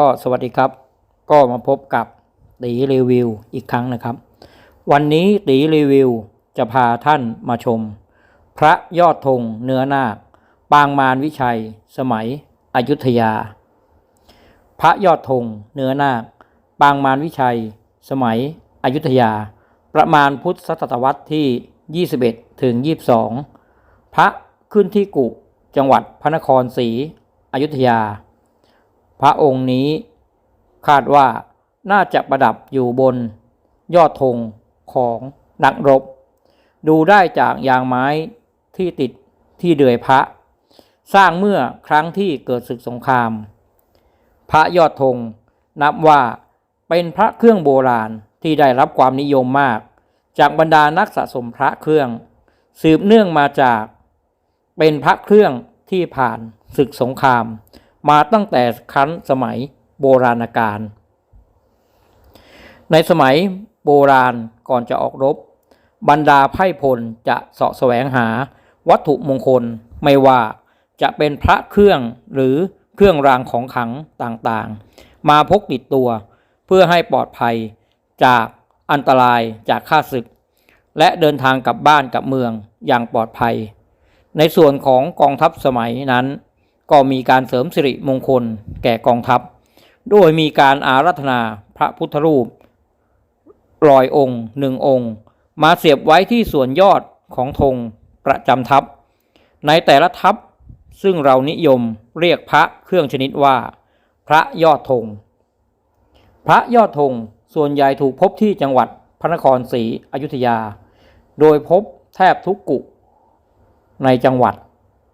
ก็สวัสดีครับ ก็มาพบกับตีรีวิวอีกครั้งนะครับ วันนี้ตีรีวิวจะพาท่านมาชม พระยอดธงเนื้อนาค ปางมารวิชัย สมัยอยุธยา พระยอดธงเนื้อนาค ปางมารวิชัย สมัยอยุธยา ประมาณพุทธศตวรรษที่ 21ถึง22 พระขึ้นที่กุจังหวัดพระนครศรีอยุธยา พระองค์นี้ คาดว่าน่าจะประดับอยู่บน ยอดธงของนักรบ ดูได้จากยางไม้ที่ติดที่เดือยพระ สร้างเมื่อครั้งที่เกิดศึกสงคราม พระยอดธงนับว่าเป็นพระเครื่องโบราณที่ได้รับความนิยมมาก จากบรรดานักสะสมพระเครื่อง สืบเนื่องมาจาก เป็นพระเครื่องที่ผ่านศึกสงคราม มาตั้งแต่ครั้นสมัยโบราณกาล ในสมัยโบราณก่อนจะออกรบ บรรดาไพร่พลจะเสาะแสวงหาวัตถุมงคลไม่ว่าจะเป็นพระเครื่องหรือเครื่องรางของขลังต่างๆ มาพกติดตัว เพื่อให้ปลอดภัยจากอันตรายจากข้าศึก และเดินทางกลับบ้านกลับเมืองอย่างปลอดภัย ในส่วนของกองทัพสมัยนั้น ก็มีการเสริมสิริมงคลแก่กองทัพ โดยมีการอารัธนาพระพุทธรูปรอยองค์หนึ่งองค์ มาเสียบไว้ที่ส่วนยอดของธงประจำทัพ ในแต่ละทัพซึ่งเรานิยมเรียกพระเครื่องชนิดว่า พระยอดธง พระยอดธงส่วนใหญ่ถูกพบที่จังหวัดพระนครศรีอยุธยา โดยพบแทบทุกกุ ในจังหวัด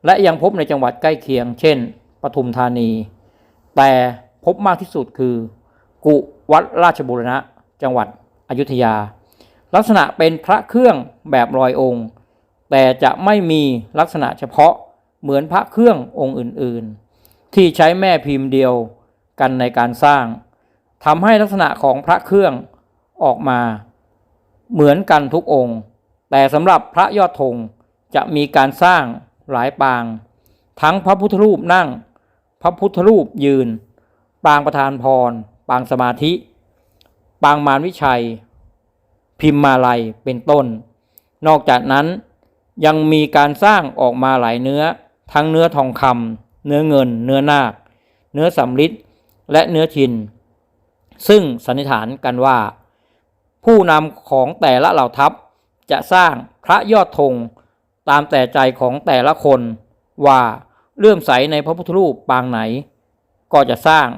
และยังพบในจังหวัดใกล้เคียง เช่น ปทุมธานี แต่พบมากที่สุดคือ กุวัดราชบุรณะ จังหวัดอยุธยา ลักษณะเป็นพระเครื่องแบบรอยองค์ แต่จะไม่มีลักษณะเฉพาะเหมือนพระเครื่ององค์อื่นๆ ที่ใช้แม่พิมพ์เดียวกันในการสร้างทำให้ลักษณะของพระเครื่องออกมาเหมือนกันทุกองค์ แต่สำหรับพระยอดธงจะมีการสร้าง หลายปาง ทั้งพระพุทธรูปนั่ง พระพุทธรูปยืน ปางประธานพร ปางสมาธิ ปางมารวิชัย พิมมาลัยเป็นต้น นอกจากนั้นยังมีการสร้างออกมาหลายเนื้อ ทั้งเนื้อทองคำเนื้อเงิน เนื้อนาค เนื้อสำริดและเนื้อชิน ซึ่งสันนิษฐานกันว่า ผู้นำของแต่ละเหล่าทัพจะสร้างพระยอดธง ตามแต่ใจของแต่ละคนว่าเลื่อมใสในพระพุทธรูปปางไหน ก็จะสร้าง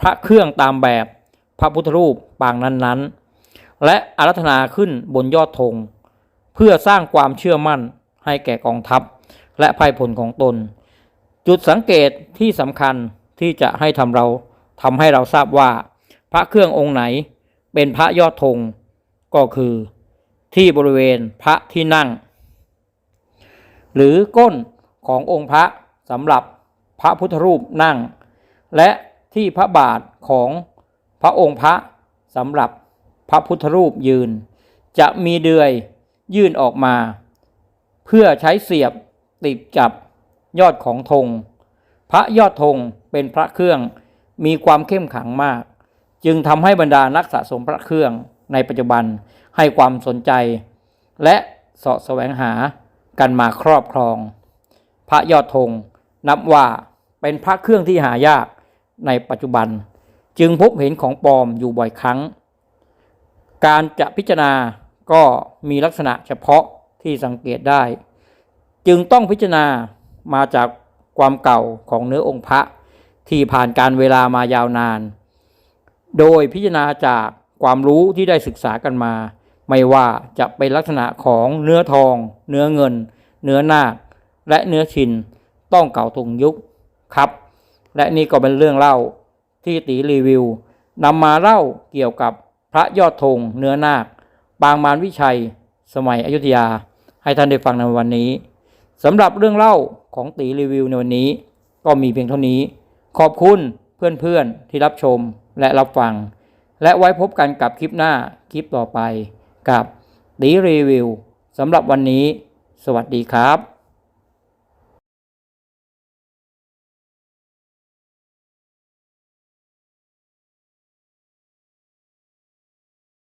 พระเครื่องตามแบบพระพุทธรูปปางนั้นๆ และอารัธนาขึ้นบนยอดธงเพื่อสร้างความเชื่อมั่นให้แก่กองทัพ และภายผลของตน จุดสังเกตที่สำคัญที่จะให้ทำเราทำให้เราทราบว่า พระเครื่ององค์ไหนเป็นพระยอดธงก็คือที่บริเวณพระที่นั่ง หรือก้นขององค์พระสำหรับพระพุทธรูปนั่ง และที่พระบาทของพระองค์พระสำหรับพระพุทธรูปยืน จะมีเดือยยื่นออกมา เพื่อใช้เสียบติดกับยอดของธงพระยอดธงเป็นพระเครื่องมีความเข้มขังมาก จึงทำให้บรรดานักสะสมพระเครื่องในปัจจุบันให้ความสนใจ และเสาะแสวงหา กันมาครอบครอง พระยอดธงนับว่าเป็นพระเครื่องที่หายากในปัจจุบัน จึงพบเห็นของปลอมอยู่บ่อยครั้ง การจะพิจารณาก็มีลักษณะเฉพาะที่สังเกตได้ จึงต้องพิจารณามาจากความเก่าของเนื้อองค์พระที่ผ่านการเวลามายาวนาน โดยพิจารณาจากความรู้ที่ได้ศึกษากันมา ไม่ว่าจะเป็นลักษณะของเนื้อทอง เนื้อเงิน เนื้อนาคและเนื้อชินต้องเก่าทุงยุคครับ และนี่ก็เป็นเรื่องเล่าที่ตีรีวิวนำมาเล่าเกี่ยวกับพระยอดธงเนื้อนาค ปางมารวิชัย สมัยอยุธยา ให้ท่านได้ฟังในวันนี้สำหรับเรื่องเล่าของตีรีวิวในวันนี้ ก็มีเพียงเท่านี้ ขอบคุณเพื่อนๆที่รับชมและรับฟัง และไว้พบกันกับคลิปหน้าคลิปต่อไป กับตีรีวิวสำหรับวันนี้ สวัสดีครับ